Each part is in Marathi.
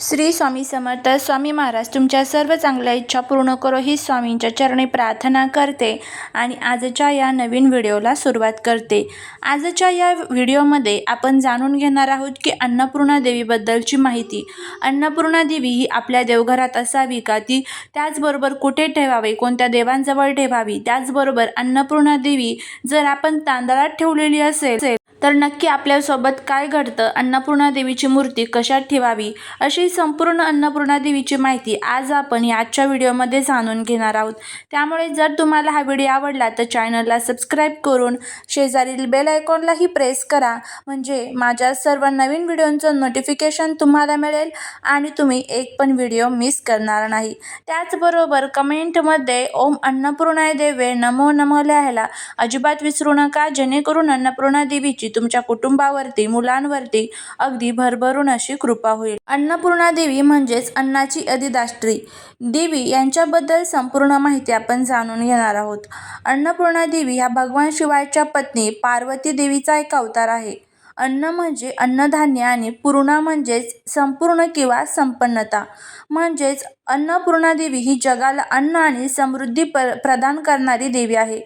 श्री स्वामी समर्थ स्वामी महाराज तुमच्या सर्व चांगल्या इच्छा पूर्ण करो ही स्वामींच्या चरणी प्रार्थना करते आणि आजच्या या नवीन व्हिडिओला सुरुवात करते. आजच्या या व्हिडिओमध्ये आपण जाणून घेणार आहोत की अन्नपूर्णा देवीबद्दलची माहिती. अन्नपूर्णा देवी ही आपल्या देवघरात असावी का? ती त्याचबरोबर कुठे ठेवावी? कोणत्या देवांजवळ ठेवावी? त्याचबरोबर अन्नपूर्णा देवी जर आपण तांदळात ठेवलेली असेल तर नक्की आपल्यासोबत काय घडतं अन्नपूर्णा देवीची मूर्ती कशात ठेवावी अशी संपूर्ण अन्नपूर्णा देवीची माहिती आज आपण या आजच्या व्हिडिओमध्ये जाणून घेणार आहोत. त्यामुळे जर तुम्हाला हा व्हिडिओ आवडला तर चॅनलला सबस्क्राईब करून शेजारील बेल आयकॉनलाही प्रेस करा. म्हणजे माझ्या सर्व नवीन व्हिडिओंचं नोटिफिकेशन तुम्हाला मिळेल आणि तुम्ही एक पण व्हिडिओ मिस करणार नाही. त्याचबरोबर कमेंटमध्ये ओम अन्नपूर्णाय देवे नमो नमो लिहायला अजिबात विसरू नका जेणेकरून अन्नपूर्णा देवीची तुमच्या कुटुंबावरती मुलांवरती अगदी भरभरून अशी कृपा होईल. अन्नपूर्णा देवी म्हणजेच अन्नाची अधिदाष्ट्री देवी यांच्याबद्दल संपूर्ण माहिती आपण जाणून घेणार आहोत. अन्नपूर्णा देवी ह्या भगवान शिवायच्या पत्नी पार्वती देवीचा एक अवतार आहे. अन्न म्हणजे अन्नधान्य आणि पूर्णा म्हणजेच संपूर्ण किंवा संपन्नता. म्हणजेच अन्नपूर्णा देवी ही जगाला अन्न आणि समृद्धी प प्रदान करणारी देवी आहे.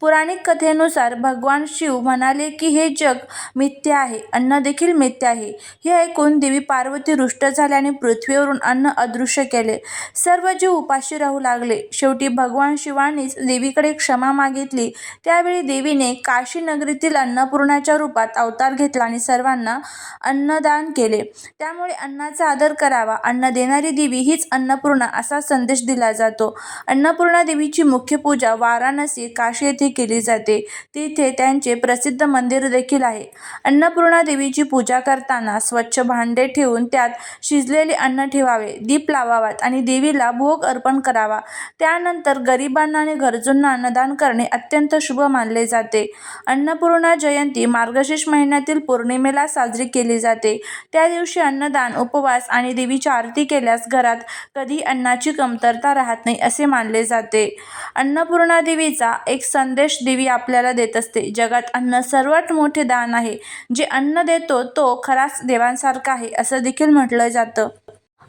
पुराणिक कथेनुसार भगवान शिव म्हणाले की हे जग मिथ्य आहे अन्न देखील मिथ्य आहे. हे ऐकून देवी पार्वती रुष्ट झाल्याने पृथ्वीवरून अन्न अदृश्य केले. सर्व जीव उपाशी राहू लागले. शेवटी भगवान शिवानीच देवीकडे क्षमा मागितली. त्यावेळी देवीने काशी नगरीतील अन्नपूर्णाच्या रूपात अवतार घेतला आणि सर्वांना अन्नदान केले. त्यामुळे अन्नाचा आदर करावा. अन्न देणारी देवी हीच अन्नपूर्ण असा संदेश दिला जातो. अन्नपूर्णा देवीची मुख्य पूजा वाराणसी काशी येथे केली जाते. तिथे त्यांचे प्रसिद्ध मंदिर देखील आहे. अन्नपूर्णा देवीची पूजा करताना स्वच्छ भांडे ठेवून त्यात शिजलेले अन्न ठेवावे दीप लावावात आणि देवीला भोग अर्पण करावा. त्यानंतर गरिबांना आणि गरजूंना अन्नदान करणे अत्यंत शुभ मानले जाते. अन्नपूर्णा जयंती मार्गशीर्ष महिन्यातील पौर्णिमेला साजरी केली जाते. त्या दिवशी अन्नदान उपवास आणि देवीची आरती केल्यास घरात कधी अन्नाची कमतरता राहत नाही असे मानले जाते. अन्नपूर्णा देवीचा एक संदेश देवी आपल्याला देत असते. जगात अन्न सर्वात मोठे दान आहे. जे अन्न देतो तो खराच देवांसारखा आहे असं देखील म्हटलं जातं.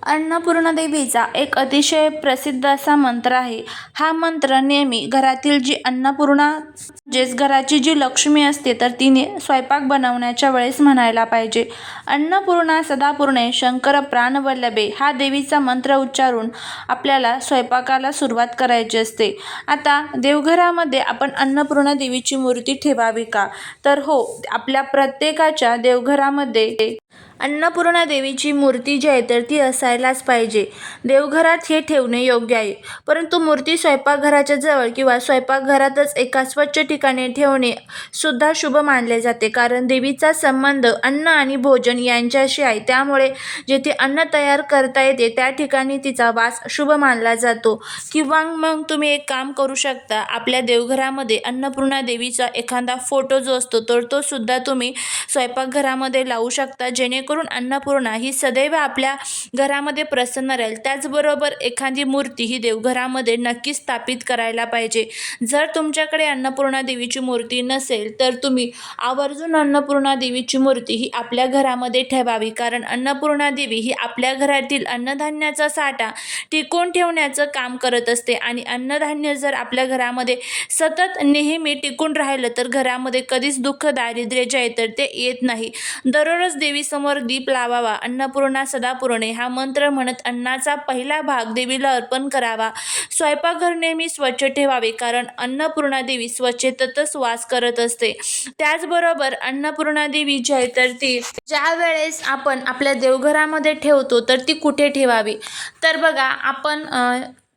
अन्नपूर्णा देवीचा एक अतिशय प्रसिद्ध असा मंत्र आहे. हा मंत्र नेहमी घरातील जी अन्नपूर्णा म्हणजेच घराची जी लक्ष्मी असते तर तिने स्वयंपाक बनवण्याच्या वेळेस म्हणायला पाहिजे. अन्नपूर्णा सदापूर्णे शंकर प्राणवल्लभे हा देवीचा मंत्र उच्चारून आपल्याला स्वयंपाकाला सुरुवात करायची असते. आता देवघरामध्ये आपण अन्नपूर्णा देवीची मूर्ती ठेवावी का? तर हो आपल्या प्रत्येकाच्या देवघरामध्ये अन्नपूर्णा देवीची मूर्ती जी आहे तर ती असायलाच पाहिजे. देवघरात हे ठेवणे योग्य आहे. परंतु मूर्ती स्वयंपाकघराच्या जवळ किंवा स्वयंपाकघरातच एका स्वच्छ ठिकाणी ठेवणे सुद्धा शुभ मानले जाते. कारण देवीचा संबंध अन्न आणि भोजन यांच्याशी आहे. त्यामुळे जेथे अन्न तयार करता येते त्या ठिकाणी तिचा वास शुभ मानला जातो. किंवा मग तुम्ही एक काम करू शकता. आपल्या देवघरामध्ये अन्नपूर्णा देवीचा एखादा फोटो जो असतो तर तो सुद्धा तुम्ही स्वयंपाकघरामध्ये लावू शकता. जेणेकरून करून अन्नपूर्णा ही सदैव आपल्या घरामध्ये प्रसन्न राहील. त्याचबरोबर एखादी मूर्ती ही देवघरामध्ये नक्की स्थापित करायला पाहिजे. जर तुमच्याकडे अन्नपूर्णा देवीची मूर्ती नसेल तर तुम्ही आवर्जून अन्नपूर्णा देवीची मूर्ती ही आपल्या घरामध्ये ठेवावी. कारण अन्नपूर्णा देवी ही आपल्या घरातील अन्नधान्याचा साठा टिकून ठेवण्याचं काम करत असते. आणि अन्नधान्य जर आपल्या घरामध्ये सतत नेहमी टिकून राहिलं तर घरामध्ये कधीच दुःख दारिद्र्य जे आहे तर ते येत नाही. दररोज देवीसमोर दीप लावावा. अन्नपूर्णा सदापूर्णे हा मंत्र म्हणत अन्नाचा पहिला भाग देवीला अर्पण करावा. स्वयंपाकघर नेहमी स्वच्छ ठेवावे कारण अन्नपूर्णा देवी स्वच्छतेतच वास करत असते. त्याचबरोबर अन्नपूर्णा देवी जी आहे तर ती ज्या वेळेस आपण आपल्या देवघरामध्ये ठेवतो तर ती कुठे ठेवावी? तर बघा आपण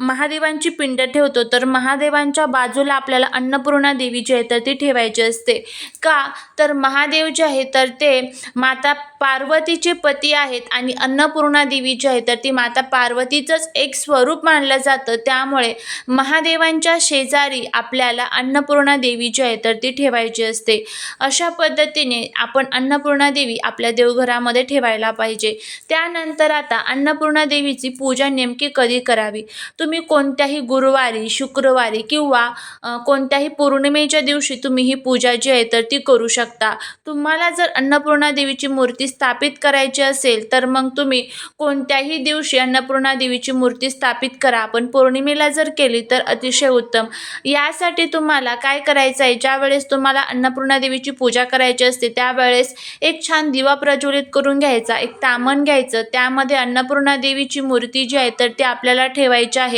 महादेवांची पिंड ठेवतो तर महादेवांच्या बाजूला आपल्याला अन्नपूर्णा देवी जी आहे तर ती ठेवायची असते. का? तर महादेव जे आहे तर ते माता पार्वतीचे पती आहेत आणि अन्नपूर्णा देवी जी आहे तर ती माता पार्वतीचंच एक स्वरूप मानलं जातं. त्यामुळे महादेवांच्या शेजारी आपल्याला अन्नपूर्णा देवी जी आहे तर ती ठेवायची असते. अशा पद्धतीने आपण अन्नपूर्णा देवी आपल्या देवघरामध्ये ठेवायला पाहिजे. त्यानंतर आता अन्नपूर्णा देवीची पूजा नेमकी कधी करावी? तुम्ही तुम्ही कोणत्याही गुरुवारी शुक्रवारी किंवा कोणत्याही पौर्णिमेच्या दिवशी तुम्ही ही पूजा जी आहे तर ती करू शकता. तुम्हाला जर अन्नपूर्णा देवीची मूर्ती स्थापित करायची असेल तर मग तुम्ही कोणत्याही दिवशी अन्नपूर्णा देवीची मूर्ती स्थापित करा. पण पौर्णिमेला जर केली तर अतिशय उत्तम. यासाठी तुम्हाला काय करायचं आहे? ज्या वेळेस तुम्हाला अन्नपूर्णा देवीची पूजा करायची असते त्यावेळेस एक छान दिवा प्रज्वलित करून घ्यायचा एक तामण घ्यायचं. त्यामध्ये अन्नपूर्णा देवीची मूर्ती जी आहे तर ती आपल्याला ठेवायची आहे.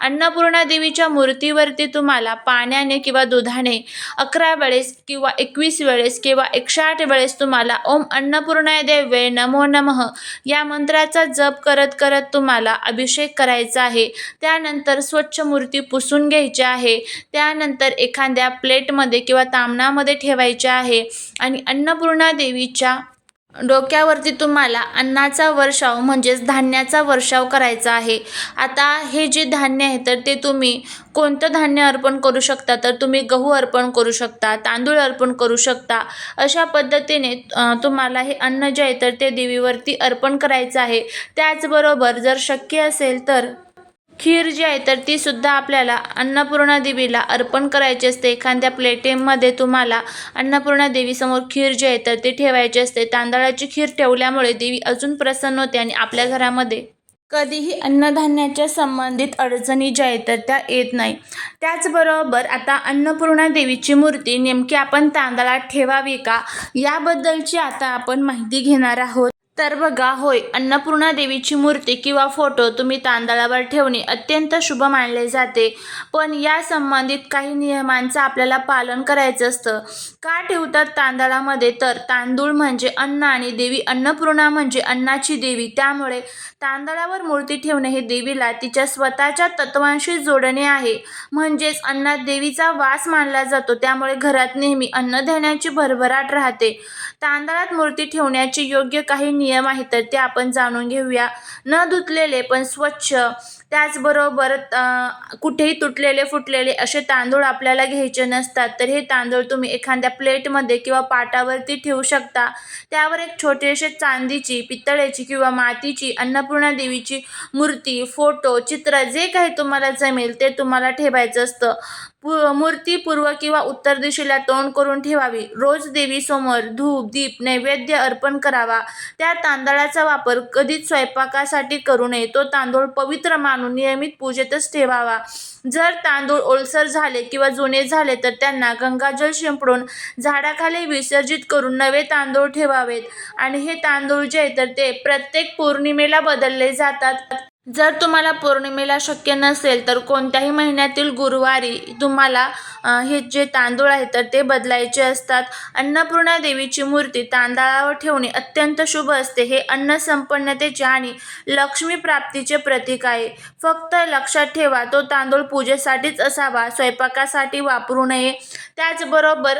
अन्नपूर्णा देवीच्या मूर्तीवरती तुम्हाला पाण्याने किंवा दुधाने अकरा वेळेस किंवा एकवीस वेळेस किंवा एकशे आठ वेळेस तुम्हाला ओम अन्नपूर्णाय देवे नमो नमः या मंत्राचा जप करत करत तुम्हाला अभिषेक करायचा आहे. त्यानंतर स्वच्छ मूर्ती पुसून घ्यायची आहे. त्यानंतर एखाद्या प्लेटमध्ये किंवा तामणामध्ये ठेवायचे आहे. आणि अन्नपूर्णा देवीच्या डोक्यावरती तुम्हाला अन्नाचा वर्षाव म्हणजेच धान्याचा वर्षाव करायचा आहे. आता हे जे धान्य आहे तर ते तुम्ही कोणतं धान्य अर्पण करू शकता? तर तुम्ही गहू अर्पण करू शकता तांदूळ अर्पण करू शकता. अशा पद्धतीने तुम्हाला हे अन्न जे आहे तर ते देवीवरती अर्पण करायचं आहे. त्याचबरोबर जर शक्य असेल तर खीर जी आहे तर ती सुद्धा आपल्याला अन्नपूर्णा देवीला अर्पण करायची असते. एखाद्या प्लेटेमध्ये तुम्हाला अन्नपूर्णा देवीसमोर खीर जी आहे तर ती ठेवायची असते. तांदळाची खीर ठेवल्यामुळे देवी अजून प्रसन्न होते आणि आपल्या घरामध्ये कधीही अन्नधान्याच्या संबंधित अडचणी ज्या आहेत तर त्या येत नाही. त्याचबरोबर आता अन्नपूर्णा देवीची मूर्ती नेमकी आपण तांदळात ठेवावी का? याबद्दलची आता आपण माहिती घेणार आहोत. तर बघा होय अन्नपूर्णा देवीची मूर्ती किंवा फोटो तुम्ही तांदळावर ठेवणे अत्यंत शुभ मानले जाते. पण या संबंधित काही नियमांचं आपल्याला पालन करायचं असतं. का ठेवतात तांदळामध्ये? तर तांदूळ म्हणजे अन्न आणि देवी अन्नपूर्णा म्हणजे अन्नाची देवी. त्यामुळे तांदळावर मूर्ती ठेवणे हे देवीला तिच्या स्वतःच्या तत्वांशी जोडणे आहे. म्हणजेच अन्नात देवीचा वास मानला जातो त्यामुळे घरात नेहमी अन्नधान्याची भरभराट राहते. तांदळात मूर्ती ठेवण्याचे योग्य काही नियम आहेत तर ते आपण जाणून घेऊया. न धुतलेले पण स्वच्छ त्याचबरोबर कुठेही तुटलेले फुटलेले असे तांदूळ आपल्याला घ्यायचे नसतात तर हे तांदूळ तुम्ही एखाद्या प्लेटमध्ये किंवा पाटावरती ठेवू शकता. त्यावर एक छोटेसे चांदीची पितळेची किंवा मातीची अन्नपूर्णा देवीची मूर्ती फोटो चित्र जे काही तुम्हाला जमेल ते तुम्हाला ठेवायचं असतं. पु मूर्ती पूर्व किंवा उत्तर दिशेला तोंड करून ठेवावी. रोज देवीसमोर धूप दीप नैवेद्य अर्पण करावा. त्या तांदळाचा वापर कधीच स्वयंपाकासाठी करू नये. तो तांदूळ पवित्र मानून नियमित पूजेतच ठेवावा. जर तांदूळ ओलसर झाले किंवा जुने झाले तर त्यांना गंगाजल शिंपडून झाडाखाली विसर्जित करून नवे तांदूळ ठेवावेत. आणि हे तांदूळ जे तर ते प्रत्येक पौर्णिमेला बदलले जातात. जर तुम्हाला पौर्णिमेला शक्य नसेल तर कोणत्याही महिन्यातील गुरुवारी तुम्हाला हे जे तांदूळ आहेत तर ते बदलायचे असतात. अन्नपूर्णा देवीची मूर्ती तांदळावर ठेवणे अत्यंत शुभ असते. हे अन्न संपन्नतेचे आणि लक्ष्मी प्राप्तीचे प्रतीक आहे. फक्त लक्षात ठेवा तो तांदूळ पूजेसाठीच असावा स्वयंपाकासाठी वापरू नये. त्याचबरोबर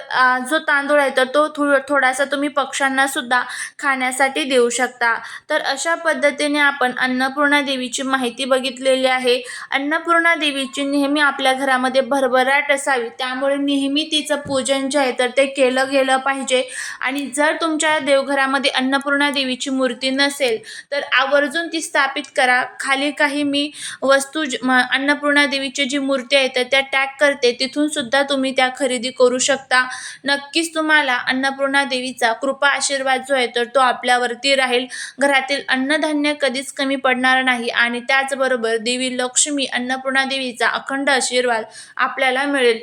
जो तांदूळ आहे तर तो थो थोडासा तुम्ही पक्ष्यांना सुद्धा खाण्यासाठी देऊ शकता. तर अशा पद्धतीने आपण अन्नपूर्णा देवीची माहिती बघितलेली आहे. अन्नपूर्णा देवीची नेहमी आपल्या घरामध्ये भरभराट असावी. त्यामुळे नेहमी तिचं पूजन जे आहे तर ते केलं गेलं पाहिजे. आणि जर तुमच्या देवघरामध्ये अन्नपूर्णा देवीची मूर्ती नसेल तर आवर्जून ती स्थापित करा. खाली काही मी वस्तू ज- अन्नपूर्णा देवीची जी मूर्ती आहे तर त्या टॅग करते. तिथून सुद्धा तुम्ही त्या खरेदी करू शकता. नक्कीच तुम्हाला अन्नपूर्णा देवीचा कृपा आशीर्वाद जो आहे तर तो आपल्यावरती राहील. घरातील अन्नधान्य कधीच कमी पडणार नाही. आणि त्याचबरोबर देवी लक्ष्मी अन्नपूर्णा देवीचा अखंड आशीर्वाद आपल्याला मिळेल.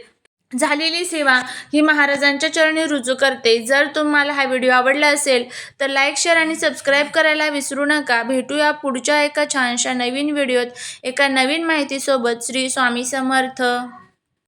झालेली सेवा ही महाराजांच्या चरणी रुजू करते. जर तुम्हाला हा व्हिडिओ आवडला असेल तर लाईक शेअर आणि सबस्क्राईब करायला विसरू नका. भेटूया पुढच्या एका छानशा नवीन व्हिडिओत. एका नवीन माहितीसोबत श्री स्वामी समर्थ.